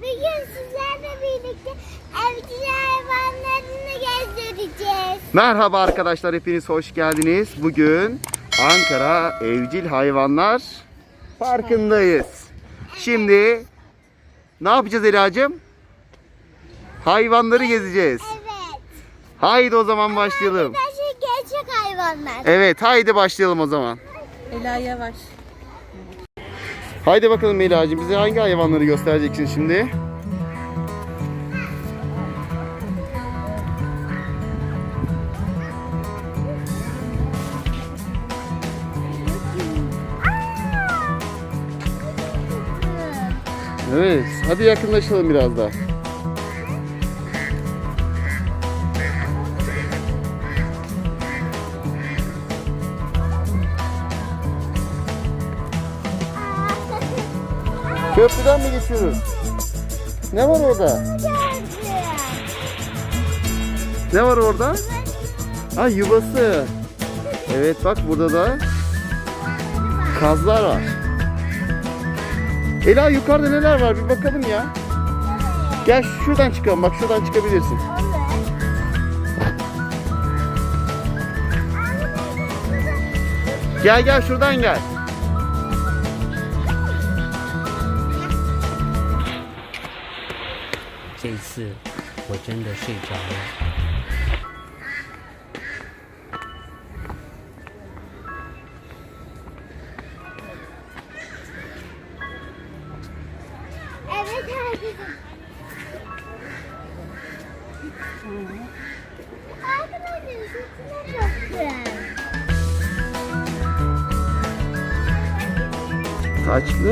Bugün sizlerle birlikte evcil hayvanlarını gezdireceğiz. Merhaba arkadaşlar hepiniz hoş geldiniz. Bugün Ankara Evcil Hayvanlar Parkı'ndayız. Şimdi ne yapacağız Ela'cığım? Hayvanları gezeceğiz. Evet. Haydi o zaman başlayalım. Arkadaşlar gerçek hayvanlar. Evet haydi başlayalım o zaman. Ela yavaş. Haydi bakalım Ela'cığım bize hangi hayvanları göstereceksin şimdi? Evet hadi yakınlaşalım biraz daha. Köprüden mi geçiyoruz? Ne var orada? Ne var orada? Ha yuvası. Evet bak burada da kazlar var. Ela yukarıda neler var bir bakalım ya. Gel şuradan çıkalım bak şuradan çıkabilirsin. Gel gel şuradan gel. 次我真的睡着了。嗯。啊，这是什么？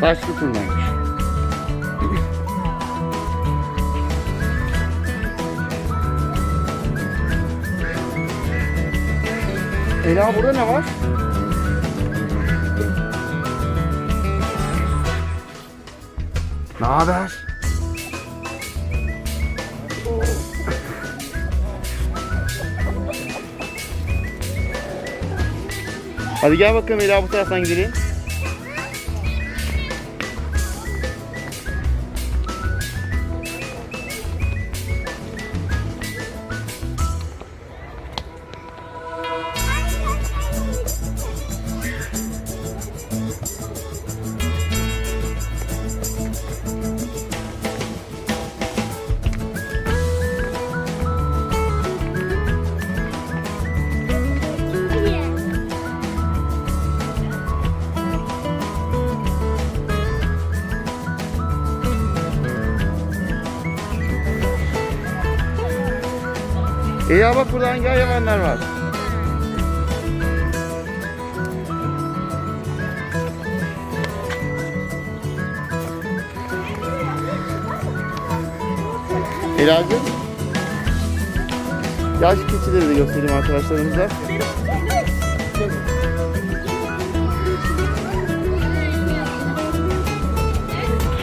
巴什克？Ela burada ne var? Ne haber? Hadi gel bakalım Ela bu taraftan gidelim. İyi ama burada hangi hayvanlar var? İlacım. Yaş keçileri de göstereyim arkadaşlarımıza.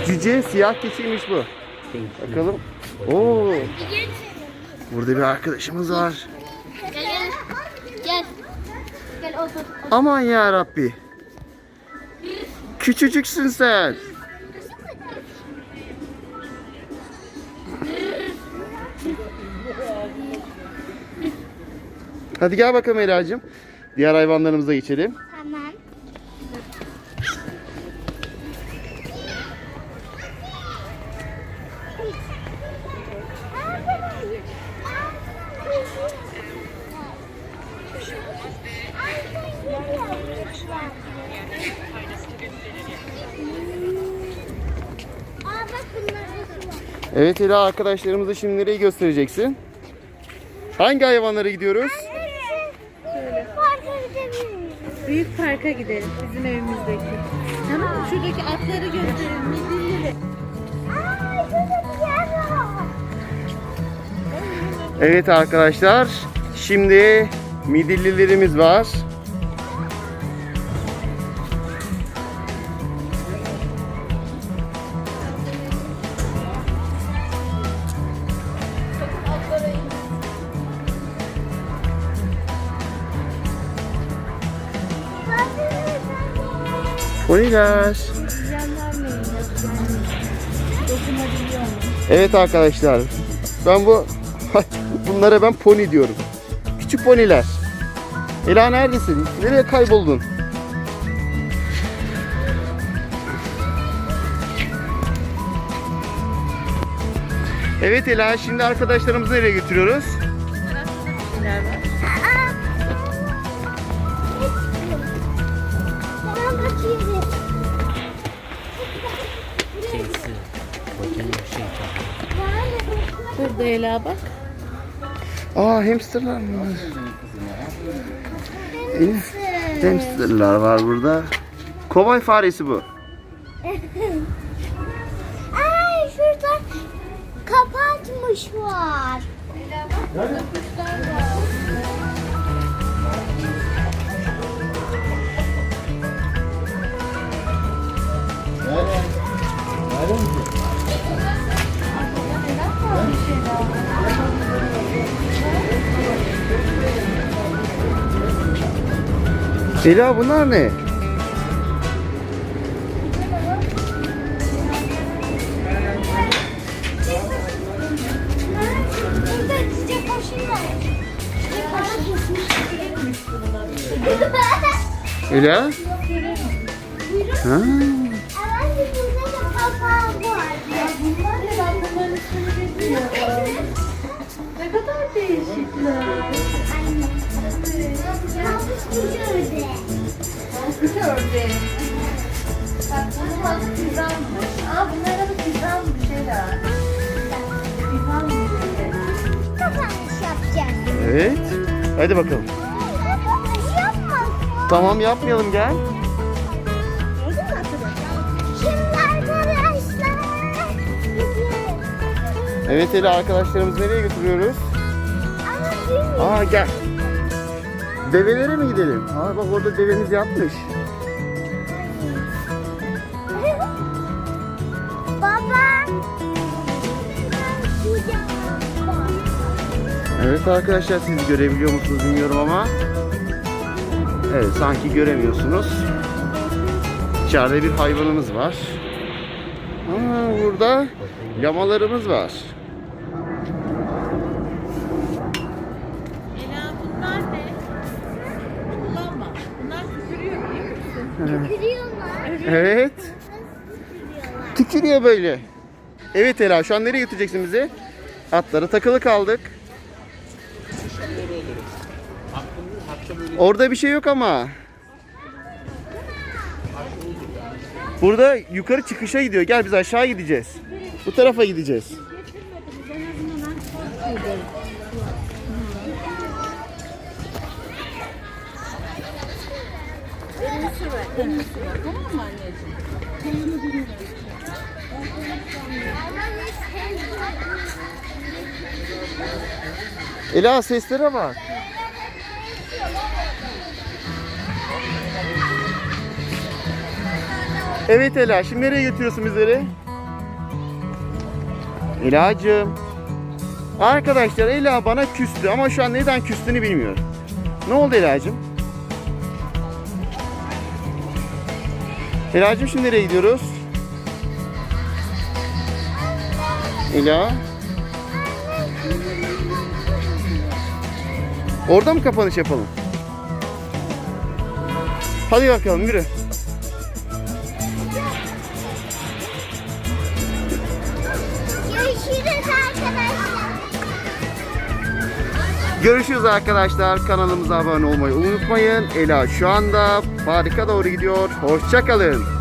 Cüce siyah keçiymiş bu. Bakalım. Oo. Burada bir arkadaşımız var. Gel. Gel. Gel otur. Aman ya Rabbi. Küçücüksün sen. Hadi gel bakalım Ela'cığım. Diğer hayvanlarımıza geçelim. Tamam. Aa bak bunlar da su var. Evet Ela arkadaşlarımıza şimdi nereyi göstereceksin? Hangi hayvanlara gidiyoruz? Büyük parka gidelim bizim evimizdeki. Tamam mı? Şuradaki atları gösterelim. Midillileri. Aa Evet arkadaşlar. Şimdi midillilerimiz var. Mu? Evet arkadaşlar. Ben bu Bunlara ben pony diyorum. Küçük poniler. Ela neredesin? Nereye kayboldun? Evet Ela şimdi arkadaşlarımızı nereye götürüyoruz? Burada Ela bak. Aa hamsterlar mı? İyi. Hamsterlar var burada. Kobay faresi bu. Ay şurada kapatmış var. Ela bunlar var. Bunlar ne? İsmini bilmiyorum. Ne kadar değişikler. Ördeği. Bak bunun adı tizanmış. Aa bunların adı tizanmış Ela. Kapanış yapacağız. Evet. Hadi bakalım. Kapanış. Tamam yapmayalım gel. Şimdi arkadaşlar. Evet Ela arkadaşlarımızı nereye götürüyoruz? Ama bilmiyorum. Aa gel. Develere mi gidelim? Aa bak orada devemiz yatmış. Evet arkadaşlar siz görebiliyor musunuz bilmiyorum ama. Evet sanki göremiyorsunuz. İçeride bir hayvanımız var. Aa, burada lamalarımız var. Ela bunlar ne? Kullanma. Bunlar tükürüyor biliyor musun? Gülüyorlar. Evet. Tükürüyor böyle. Evet Ela şu an nereye götüreceksin bizi? Atlara takılı kaldık. Orada bir şey yok ama. Burada yukarı çıkışa gidiyor. Gel biz aşağı gideceğiz. Bu tarafa gideceğiz. Ela seslere bak. Evet Ela, şimdi nereye götürüyorsun bizleri? Ela'cığım. Arkadaşlar Ela bana küstü ama şu an neden küstüğünü bilmiyorum. Ne oldu Ela'cığım? Ela'cığım şimdi nereye gidiyoruz? Ela. Orada mı kapanış yapalım? Hadi bakalım yürü. Görüşürüz arkadaşlar. Kanalımıza abone olmayı unutmayın. Ela şu anda parka doğru gidiyor. Hoşçakalın.